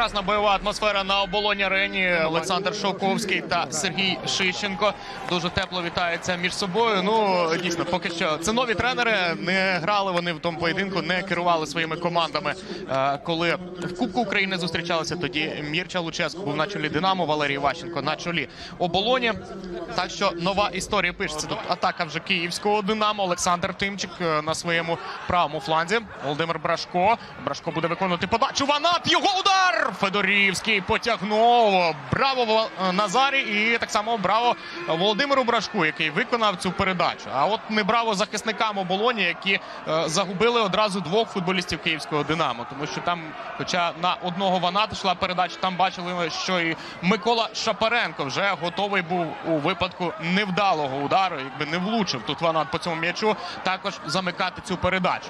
прекрасна бойова атмосфера на оболоні арені. Олександр Шовковський та Сергій Шищенко дуже тепло вітаються між собою. Ну дійсно, поки що це нові тренери. Не грали вони в тому поєдинку, не керували своїми командами. Е, Коли в Кубку України зустрічалися, тоді Мірча Луческо був на чолі Динамо, Валерій Ващенко на чолі оболоні. Так що нова історія пишеться. Тут атака вже київського Динамо. Олександр Тимчик е, на своєму правому фланзі. Володимир Брашко. Брашко буде виконувати подачу. Ванат. Його удар! Федорівський потягнув. Браво Ва- Назарі. І так само браво Володимиру Брашку, який виконав цю передачу. А от не браво захисникам оболоні, які е, загубили одразу двох футболістів київського Динамо. Тому що там, хоча на одного Ваната йшла передача, там бачили, що і Микола Шапаренко вже готовий був у випадку невдалого удару, якби не влучив тут Ванат по цьому м'ячу, також замикати цю передачу.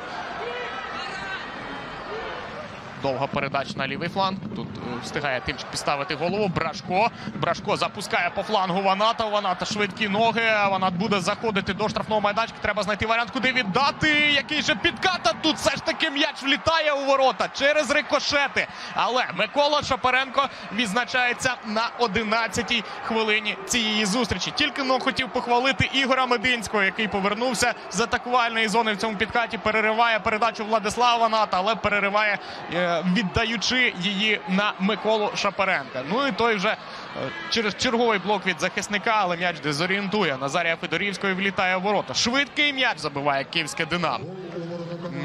Довга передача на лівий фланг. Тут е, встигає Тимчик підставити голову. Брашко. Брашко запускає по флангу Ваната. Ваната швидкі ноги. Ванат буде заходити до штрафного майданчика. Треба знайти варіант, куди віддати. Який же підкат. А Тут все ж таки м'яч влітає у ворота через рикошети. Але Микола Шапаренко відзначається на 11-й хвилині цієї зустрічі. Тільки но хотів похвалити Ігора Мединського, який повернувся з атакувальної зони в цьому підкаті. Перериває передачу Владислава Ваната, але перериває, е, віддаючи її на Миколу Шапаренка. Ну і той вже е, через черговий блок від захисника, але м'яч дезорієнтує. Назарія Федорівської влітає в ворота. Швидкий м'яч забиває київське Динамо.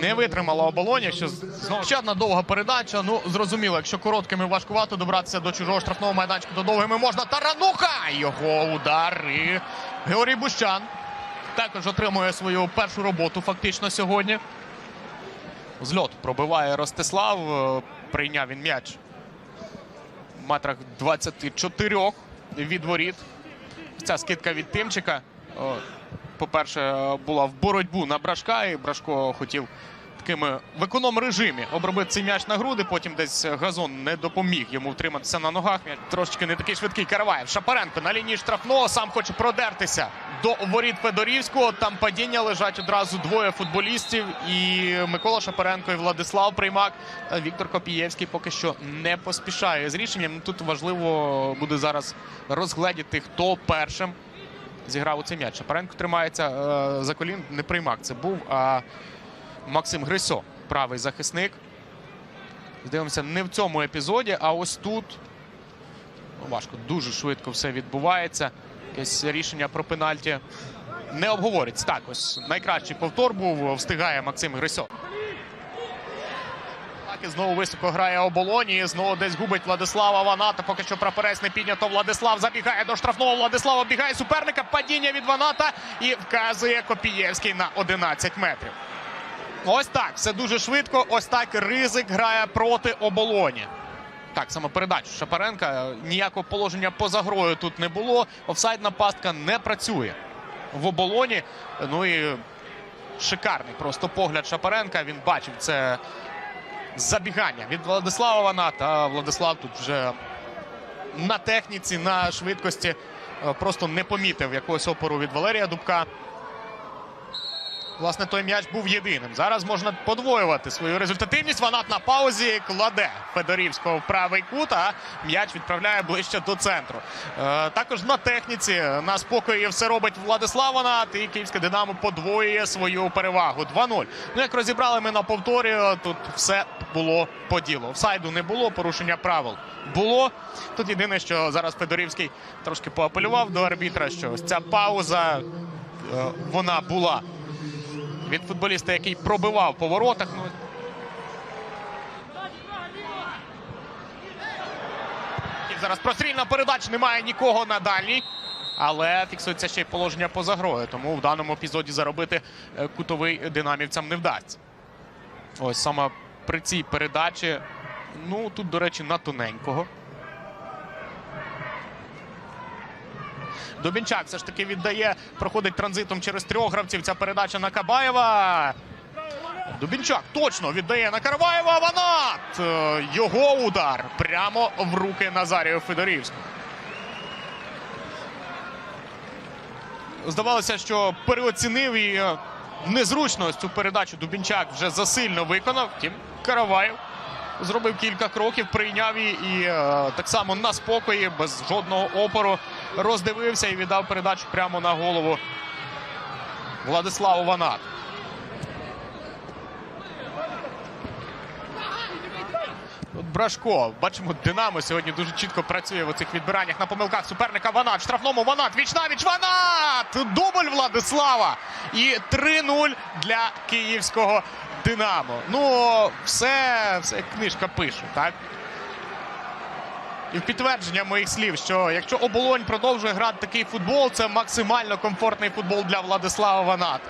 Не витримала оболоня. Що знову ще одна довга передача. Ну зрозуміло, якщо короткими важкувато добратися до чужого штрафного майданчика, то довгими можна. Тарануха! Його удар і Георгій Бущан також отримує свою першу роботу фактично сьогодні. Зльот пробиває Ростислав. Е, Прийняв він м'яч в метрах 24 від воріт. Ця скидка від Тимчика. По-перше, е, була в боротьбу на Брашка, і Брашко хотів такими в економ режимі обробити цей м'яч на груди. Потім десь газон не допоміг йому втриматися на ногах. М'яч трошечки не такий швидкий. Караваєв. Шапаренко на лінії штрафного сам хоче продертися до воріт Федорівського. Там падіння лежать одразу двоє футболістів. І Микола Шапаренко і Владислав Приймак. Віктор Копієвський поки що не поспішає з рішенням. Тут важливо буде зараз розгледіти, хто першим зіграв у цей м'яч. Шапаренко тримається е, за колін. Не приймак це був, а Максим Грисо, правий захисник. Дивимося, не в цьому епізоді, а ось тут. Ну, важко, дуже швидко все відбувається. Якесь рішення про пенальті не обговорюється. Так, ось найкращий повтор був. Встигає Максим Грисо. Так, і знову високо грає оболоні. Знову десь губить Владислава Ваната. Поки що прапорець не піднято. Владислав забігає до штрафного. Владислав оббігає суперника. Падіння від Ваната і вказує Копієвський на 11 метрів. Ось так. Все дуже швидко. Ось так ризик грає проти оболоні. Так, саме передачу Шапаренка. Ніякого положення поза грою тут не було. Офсайдна пастка не працює в оболоні. Ну і шикарний просто погляд Шапаренка. Він бачив це забігання від Владислава Ваната. А Владислав тут вже на техніці, на швидкості е, просто не помітив якогось опору від Валерія Дубка. Власне, той м'яч був єдиним. Зараз можна подвоювати свою результативність. Ванат на паузі кладе Федорівського в правий кут, а м'яч відправляє ближче до центру. Е, також на техніці на спокої все робить Владислав Ванат. І київське Динамо подвоює свою перевагу. 2-0. Ну, як розібрали ми на повторі, тут все було по ділу. Офсайду не було, порушення правил було. Тут єдине, що зараз Федорівський трошки поапелював до арбітра, що ось ця пауза е, вона була від футболіста, який пробивав по воротах. Ну, і зараз прострільна передача, немає нікого на дальній. Але фіксується ще й положення поза грою. Тому в даному епізоді заробити е, кутовий динамівцям не вдасться. Ось саме при цій передачі. Ну, тут, до речі, на тоненького. Дубінчак все ж таки віддає, проходить транзитом через трьох гравців. Ця передача на Кабаєва. Дубінчак точно віддає на Караваєва. Ванат! Е, Його удар прямо в руки Назарію Федорівському. Здавалося, що переоцінив і е, незручно ось цю передачу Дубінчак вже засильно виконав. Втім, Караваєв зробив кілька кроків, прийняв її і е, так само на спокої, без жодного опору, роздивився і віддав передачу прямо на голову Владиславу Ванат. Брашко. Бачимо, Динамо сьогодні дуже чітко працює в цих відбираннях на помилках суперника Ванат. Штрафному Ванат. Віч на віч Ванат! Дубль Владислава. І 3-0 для київського Динамо. Ну, все, все книжка пише, так? І в підтвердження моїх слів, що якщо оболонь продовжує грати такий футбол, це максимально комфортний футбол для Владислава Ваната.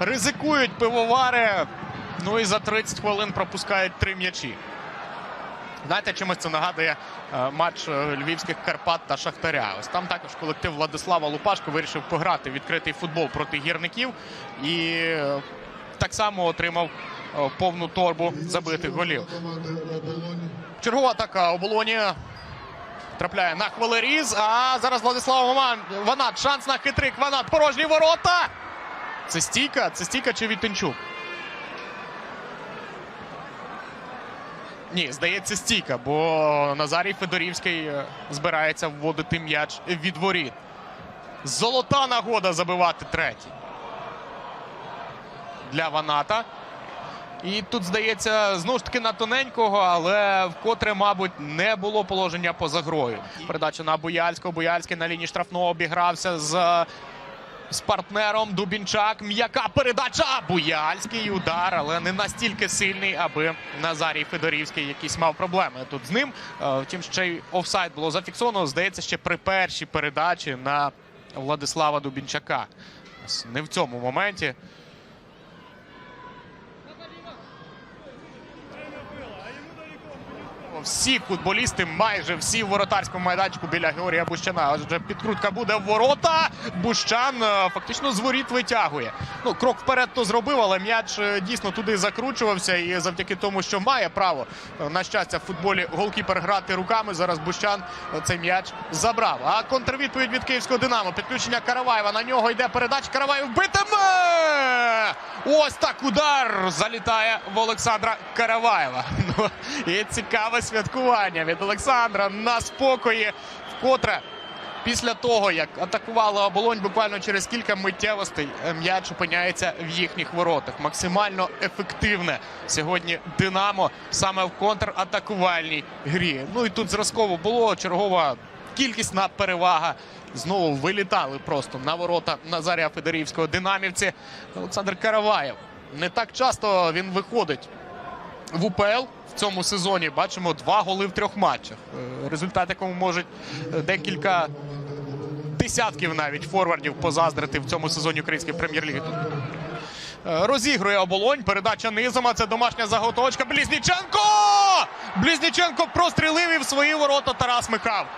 Ризикують пивовари, ну і за 30 хвилин пропускають три м'ячі. Знаєте, чимось це нагадує е, матч е, львівських Карпат та Шахтаря. Ось там також колектив Владислава Лупашко вирішив пограти відкритий футбол проти гірників і е, так само отримав повну торбу забитих голів. Чергова атака оболоні. Трапляє на хвилеріз. А зараз Владислав Ваман. Ванат. Шанс на хитрик. Ванат. Порожні ворота. Це стійка? Це стійка чи Вітенчук? Ні, здається, стійка, бо Назарій Федорівський е, збирається вводити м'яч від воріт. Золота нагода забивати третій. Для Ваната. І тут, здається, знову ж таки на тоненького, але вкотре, мабуть, не було положення поза грою. Передача на Буяльського. Буяльський на лінії штрафного обігрався з, з партнером Дубінчак. М'яка передача. Буяльський удар, але не настільки сильний, аби Назарій Федорівський якийсь мав проблеми тут з ним. Е, Втім, ще й офсайд було зафіксовано. Здається, ще при першій передачі на Владислава Дубінчака. Не в цьому моменті. Всі футболісти, майже всі в воротарському майданчику біля Георгія Бущана. Отже, підкрутка буде в ворота. Бущан е, фактично з воріт витягує. Ну, крок вперед то зробив, але м'яч е, дійсно туди закручувався. І завдяки тому, що має право е, на щастя в футболі голкіпер грати руками. Зараз Бущан цей м'яч забрав. А контрвідповідь від київського Динамо. Підключення Караваєва. На нього йде передача. Караваєв битиме! Ось так удар залітає в Олександра Караваєва. Ну, і цікаве святкування від Олександра на спокої. Вкотре після того, як атакувала оболонь, буквально через кілька миттєвостей е, м'яч опиняється в їхніх воротах. Максимально ефективне сьогодні Динамо саме в контратакувальній грі. Ну і тут зразково було чергова кількісна перевага. Знову вилітали просто на ворота Назарія Федорівського динамівці. Олександр Караваєв. Не так часто він виходить в УПЛ в цьому сезоні. Бачимо два голи в трьох матчах. Е, Результат, якому можуть е, декілька десятків навіть форвардів позаздрити в цьому сезоні української прем'єр-ліги. Е, Розігрує оболонь. Передача низом. а Це домашня заготовочка. Близніченко! Близніченко прострілив і в свої ворота Тарас Михавко.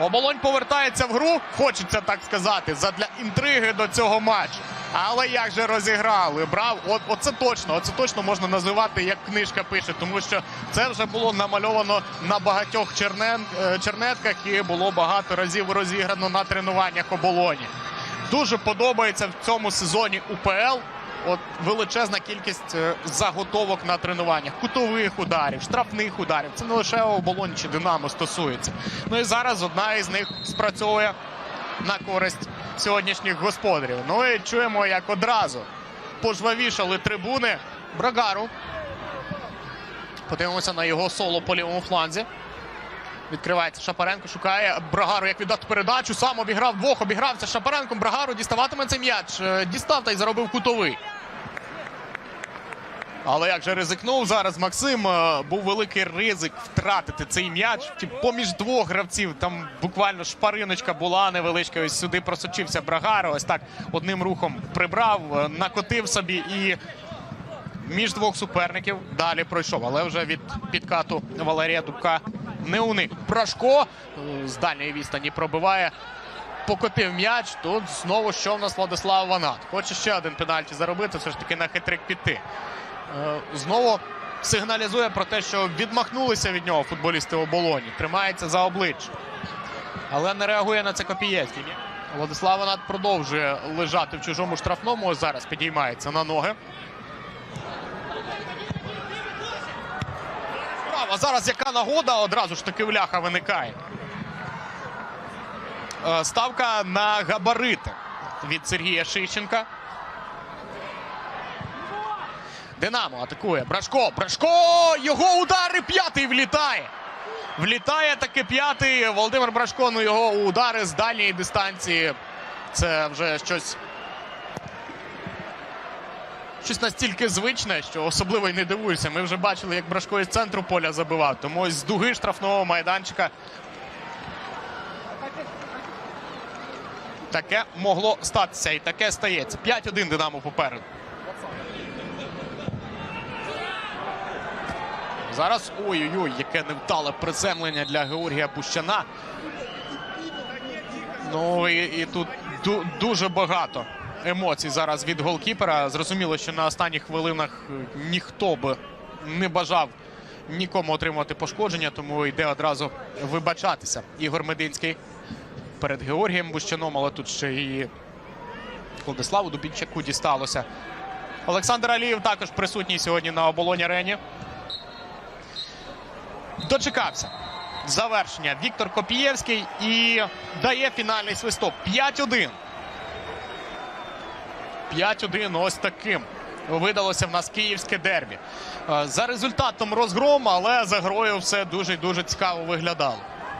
Оболонь повертається в гру, хочеться так сказати, задля інтриги до цього матчу. Але як же розіграли? Брав, от оце точно, оце точно можна називати, як книжка пише, тому що це вже було намальовано на багатьох чернен, е, чернетках і було багато разів розіграно на тренуваннях оболоні. Дуже подобається в цьому сезоні УПЛ. От величезна кількість е, заготовок на тренуваннях, кутових ударів, штрафних ударів. Це не лише оболонь чи Динамо стосується. Ну і зараз одна із них спрацьовує на користь сьогоднішніх господарів. Ну і чуємо, як одразу пожвавішали трибуни Брагару. Подивимося на його соло по лівому фланзі. Відкривається Шапаренко, шукає Брагару, як віддати передачу. Сам обіграв двох, обігрався Шапаренком. Брагару діставатиме цей м'яч. Е, Дістав та й заробив кутовий. Але як же ризикнув зараз Максим, е, був великий ризик втратити цей м'яч. Поміж двох гравців там буквально шпариночка була невеличка. Ось сюди просочився Брагаро. Ось так одним рухом прибрав, е, накотив собі і між двох суперників далі пройшов. Але вже від підкату Валерія Дубка не уник. Брашко е, з дальньої відстані пробиває. Покотив м'яч. Тут знову що в нас Владислав Ванат. Хоче ще один пенальті заробити, все ж таки на хитрик піти. Е, Знову сигналізує про те, що відмахнулися від нього футболісти оболоні. Тримається за обличчя. Але не реагує на це Копієцький. Владислав Ванат продовжує лежати в чужому штрафному. Зараз підіймається на ноги. Справа. Зараз яка нагода, одразу ж таки вляха виникає. Е, Ставка на габарити від Сергія Шищенка. Динамо атакує. Брашко. Брашко! Його удари п'ятий влітає. Влітає таки п'ятий. Володимир Брашко. Ну його удари з дальньої дистанції. Це вже щось. Щось настільки звичне, що особливо й не дивуюся. Ми вже бачили, як Брашко із центру поля забивав. Тому ось з дуги штрафного майданчика таке могло статися. І таке стається. 5-1 Динамо попереду. Зараз ой-ой-ой, яке невдале приземлення для Георгія Бущана. Ну і, і тут ду- дуже багато емоцій зараз від голкіпера. Зрозуміло, що на останніх хвилинах е, ніхто би не бажав нікому отримувати пошкодження, тому йде одразу вибачатися. Ігор Мединський перед Георгієм Бущаном, але тут ще і Владиславу Дубінчаку дісталося. Олександр Алієв також присутній сьогодні на оболоні арені. Дочекався завершення Віктор Копієвський і дає фінальний свисток. 5-1. 5-1 ось таким. Видалося в нас київське дербі. Е, За результатом розгром, але за грою все дуже дуже цікаво виглядало.